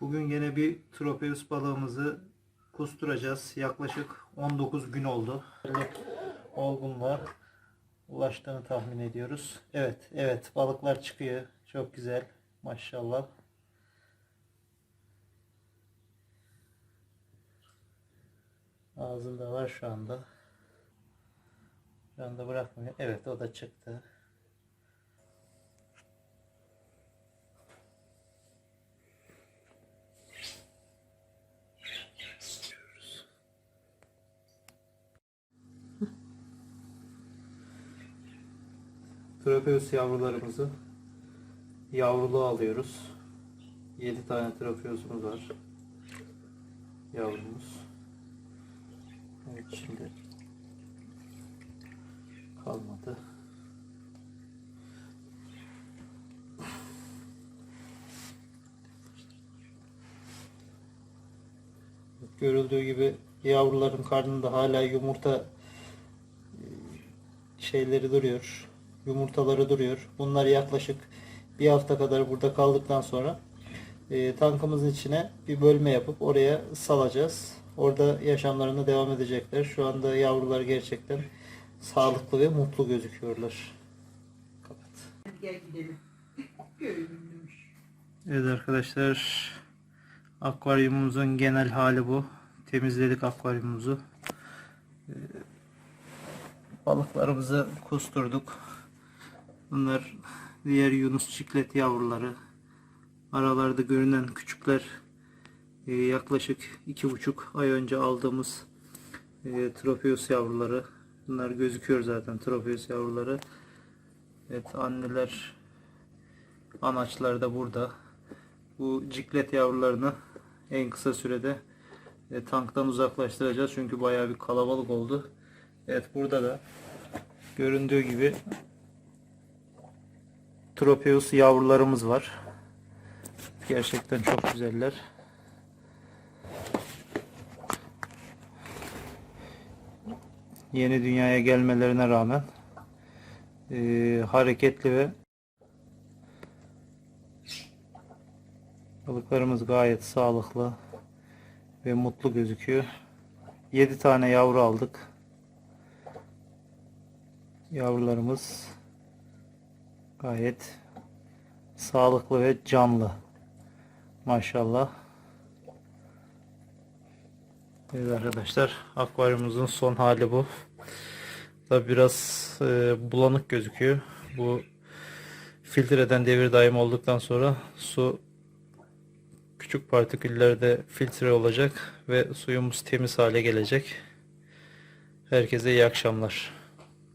Bugün yine bir tropeus balığımızı kusturacağız. Yaklaşık 19 gün oldu. Olgunluğa ulaştığını tahmin ediyoruz. Evet, evet balıklar çıkıyor. Çok güzel. Maşallah. Ağzında var şu anda. Şu anda bırakmıyor. Evet o da çıktı. Tropeus yavrularımızı yavruluğa alıyoruz. 7 tane tropeusumuz var. Yavrumuz. Evet şimdi kalmadı. Görüldüğü gibi yavruların karnında hala yumurta e, şeyleri duruyor. Yumurtaları duruyor. Bunlar yaklaşık bir hafta kadar burada kaldıktan sonra e, tankımızın içine bir bölme yapıp oraya salacağız. Orada yaşamlarına devam edecekler. Şu anda yavrular gerçekten sağlıklı ve mutlu gözüküyorlar. Kapat. Gel gidelim. Evet arkadaşlar akvaryumumuzun genel hali bu. Temizledik akvaryumumuzu. Ee, Balıklarımızı kusturduk. Bunlar diğer yunus çiklet yavruları. Aralarda görünen küçükler e, yaklaşık iki buçuk ay önce aldığımız e, Tropeus yavruları. Bunlar gözüküyor zaten Tropeus yavruları. Evet anneler anaçlar da burada. Bu ciklet yavrularını en kısa sürede e, tanktan uzaklaştıracağız. Çünkü bayağı bir kalabalık oldu. Evet burada da göründüğü gibi Tropeus yavrularımız var. Gerçekten çok güzeller. Yeni dünyaya gelmelerine rağmen e, hareketli ve Balıklarımız gayet sağlıklı ve mutlu gözüküyor. 7 tane yavru aldık. Yavrularımız gayet sağlıklı ve canlı. Maşallah. Evet arkadaşlar akvaryumumuzun son hali bu. Da biraz e, bulanık gözüküyor. Bu filtreden devir daim olduktan sonra su küçük partiküllerde filtre olacak ve suyumuz temiz hale gelecek. Herkese iyi akşamlar.